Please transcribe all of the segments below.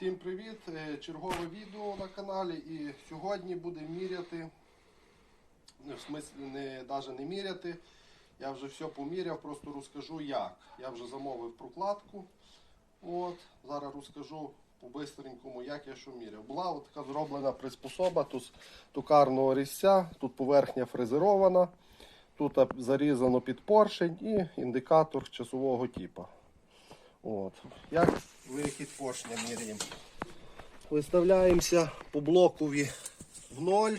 Всім привіт! Е, Чергове відео на каналі і сьогодні будемо міряти. Ну, в смислі не, навіть не міряти. Я вже все поміряв, просто розкажу як. Я вже замовив прокладку. От, зараз розкажу по-бистренькому, як я що міряв. Була от така зроблена приспособа тут токарного різця, тут поверхня фрезерована, тут зарізано під поршень і індикатор часового типу. От. Як вихід поршня міряємо? Виставляємося по блокові в ноль.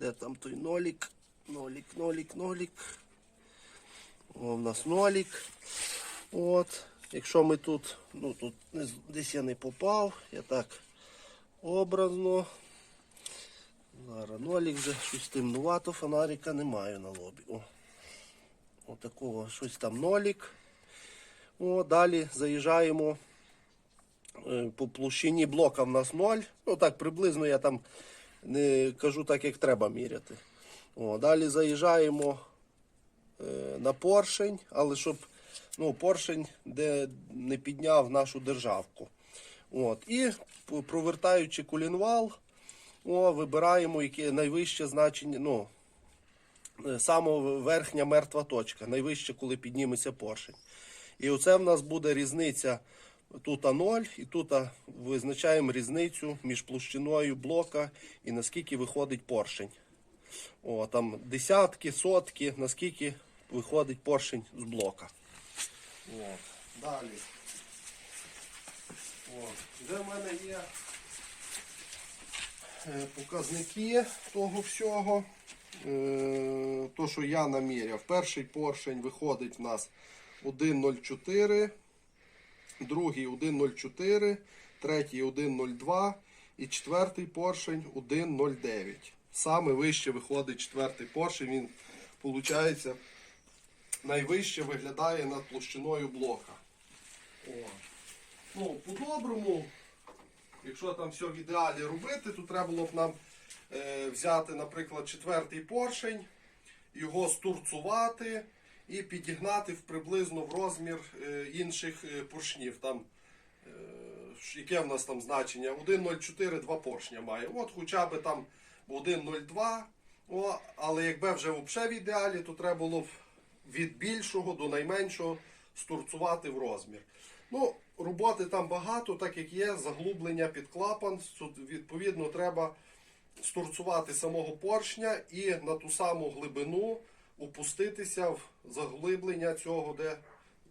Де там той нолік? Нолік, нолік, нолік. О, в нас нолік. От. Якщо ми тут, ну тут десь я не попав, я так образно. Зараз нолік вже щось темнувато, фонарика немає на лобі. О. Отакого щось там нолік. О, далі заїжджаємо е, по площині блока в нас 0. Ну так, приблизно я там не кажу так, як треба міряти. О, далі заїжджаємо е, на поршень, але щоб ну, поршень, де не підняв нашу державку. От, і провертаючи колінвал, о, вибираємо яке найвище значення. ну, е, Саме верхня мертва точка, найвище, коли підніметься поршень. І оце в нас буде різниця тут 0, і тут визначаємо різницю між площиною блока і наскільки виходить поршень. О, там десятки, сотки, наскільки виходить поршень з блока. О, далі. О, де в мене є е, показники того всього. Е, То, що я наміряв. Перший поршень виходить в нас 1,04, другий 1,04, третій 1,02 і четвертий поршень 1,09. Саме вище виходить четвертий поршень. Він, виходить, найвище виглядає над площиною блока. О. Ну, по-доброму, якщо там все в ідеалі робити, то треба було б нам е, взяти, наприклад, четвертий поршень, його стурцувати і підігнати в приблизно в розмір е, інших е, поршнів. Там, е, яке в нас там значення? 1,04 два поршня має. От хоча б там 1,02. О, але якби вже в ідеалі, то треба було б від більшого до найменшого стурцувати в розмір. Ну, роботи там багато, так як є, заглублення під клапан. Відповідно, треба стурцувати самого поршня і на ту саму глибину опуститися в заглиблення цього, де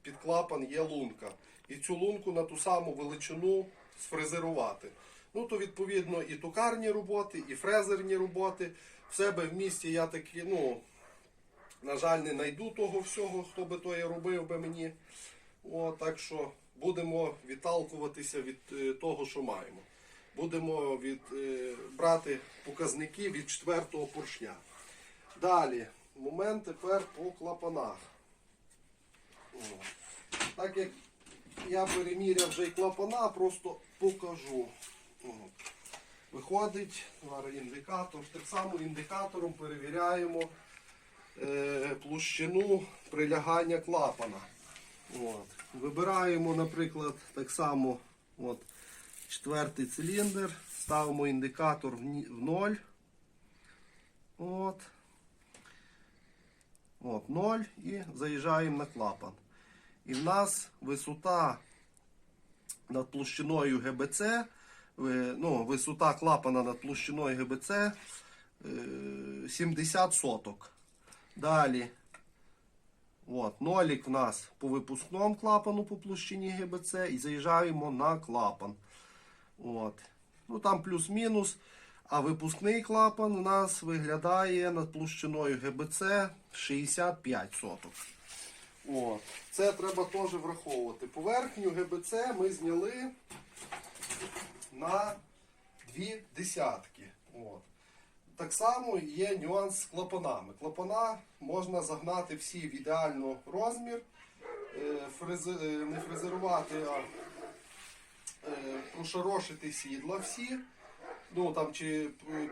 під клапан є лунка. І цю лунку на ту саму величину сфрезерувати. Ну, то відповідно і токарні роботи, і фрезерні роботи. В себе в місті я такі, ну, на жаль, не знайду того всього, хто би то і робив би мені. О, так що будемо відталкуватися від е, того, що маємо. Будемо від, е, брати показники від четвертого поршня. Далі, момент тепер по клапанах. Так як я переміряв вже і клапана, просто покажу. Виходить, індикатор. Так само індикатором перевіряємо е, площину прилягання клапана. От. Вибираємо, наприклад, так само от, четвертий циліндр, ставимо індикатор в 0. От. От, 0 і заїжджаємо на клапан. І в нас висота над площиною ГБЦ, е, ну, висота клапана над площиною ГБЦ е, 70 соток. Далі От, нолік в нас по випускному клапану по площині ГБЦ і заїжджаємо на клапан. От. Ну там плюс-мінус. А випускний клапан у нас виглядає над площиною ГБЦ 65 соток. От. Це треба теж враховувати. Поверхню ГБЦ ми зняли на дві десятки. От. Так само є нюанс з клапанами. Клапана можна загнати всі в ідеально розмір, е, фрези- е, не фрезерувати, а е, прошарошити сідла всі. Ну, там, чи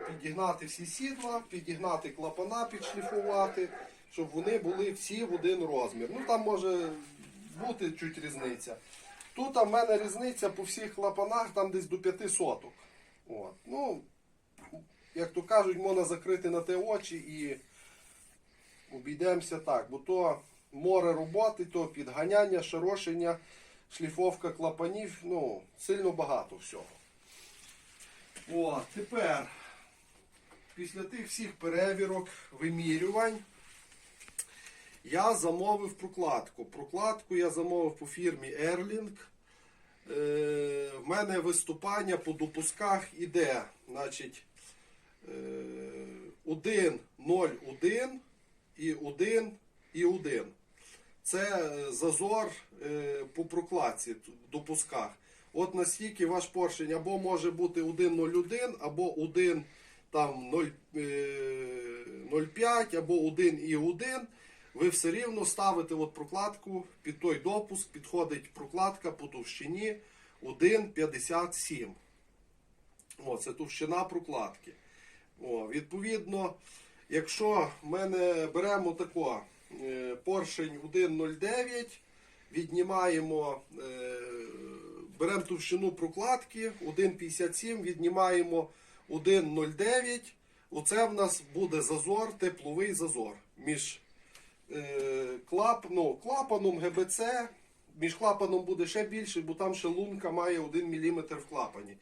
підігнати всі сідла, підігнати клапана, підшліфувати, щоб вони були всі в один розмір. Ну там може бути чуть різниця. Тут в мене різниця по всіх клапанах там десь до 5 соток. От. Ну, як то кажуть, можна закрити на те очі і обійдемося так. Бо то море роботи, то підганяння, шарошення, шліфовка клапанів, ну, сильно багато всього. От, тепер, після тих всіх перевірок, вимірювань, я замовив прокладку. Прокладку я замовив по фірмі Erling. Е, в мене виступання по допусках іде. Значить, е, 1, 0, 1 і 1 і 1. Це е, зазор е, по прокладці допусках. От наскільки ваш поршень або може бути 1,01, або 1 там 0, е, 0,5, або 1,1. Ви все рівно ставите от прокладку під той допуск, підходить прокладка по товщині 1,57. О, це товщина прокладки. О, відповідно, якщо мене беремо тако е, поршень 1,09, віднімаємо, е, беремо товщину прокладки 1,57, віднімаємо 1,09. Оце в нас буде зазор, тепловий зазор між е, клап, ну, клапаном ГБЦ. Між клапаном буде ще більше, бо там ще лунка має 1 мм в клапані.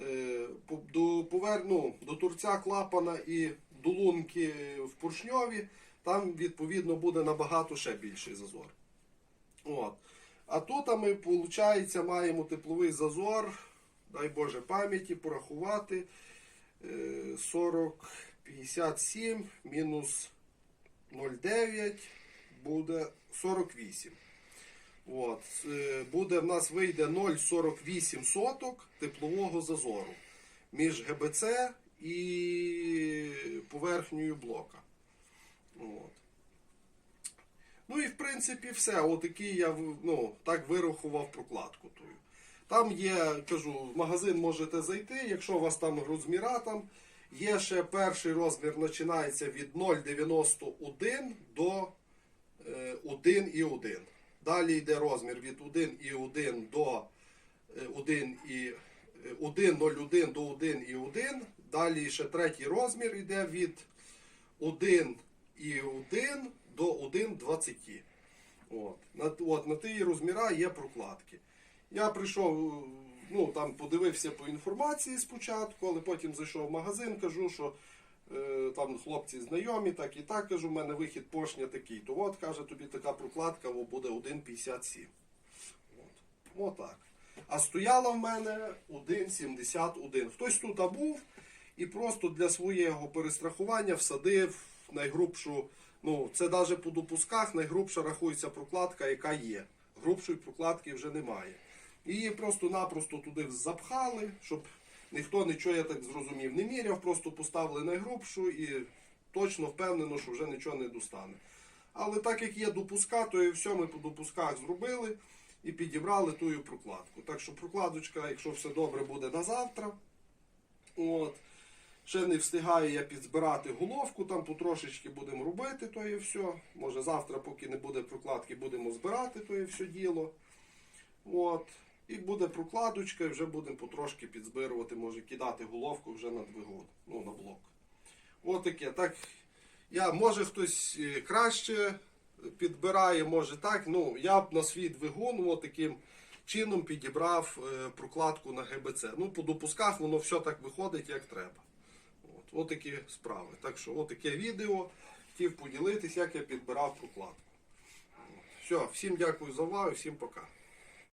Е, до, повер... ну, до торця клапана і до лунки в поршньові, там відповідно буде набагато ще більший зазор. От. А тут ми, виходить, маємо тепловий зазор, дай Боже пам'яті, порахувати. Е, 40, 57 мінус 0,9 буде 48. От, е, буде в нас вийде 0,48 соток теплового зазору між ГБЦ і поверхнею блока. От. Ну і в принципі все. Отакий я ну, так вирахував прокладку тую. Там є, кажу, в магазин можете зайти, якщо у вас там розміра там. Є ще перший розмір починається від 0,91 до е, 1,1. Далі йде розмір від 1,1 до е, 1 і е, 1,01 до 1,1. Далі ще третій розмір йде від 1,1 до 1,20. От. На, от, на ті розміра є прокладки. Я прийшов, е, ну там подивився по інформації спочатку, але потім зайшов в магазин, кажу, що е, там хлопці знайомі, так і так кажу, в мене вихід поршня такий. То от каже, тобі така прокладка буде 1,57. От. Отак. А стояла в мене 1,71. Хтось тут був і просто для свого перестрахування всадив найгрубшу. Ну, це навіть по допусках найгрубша рахується прокладка, яка є. Грубшої прокладки вже немає. Її просто-напросто туди запхали, щоб ніхто нічого, я так зрозумів, не міряв, просто поставили найгрубшу і точно впевнено, що вже нічого не достане. Але так як є допуска, то і все ми по допусках зробили і підібрали тую прокладку. Так що прокладочка, якщо все добре, буде на завтра. От. Ще не встигаю я підзбирати головку, там потрошечки будемо робити то і все. Може завтра, поки не буде прокладки, будемо збирати то і все діло. От. І буде прокладочка, і вже будемо потрошки підзбирувати, може кидати головку вже на двигун, ну на блок. От таке. Так, я, може хтось е, краще підбирає, може так. Ну, я б на свій двигун таким чином підібрав е, прокладку на ГБЦ. Ну, по допусках воно все так виходить, як треба. От, от такі справи. Так що, от таке відео. Хотів поділитися, як я підбирав прокладку. Все, всім дякую за увагу, всім пока.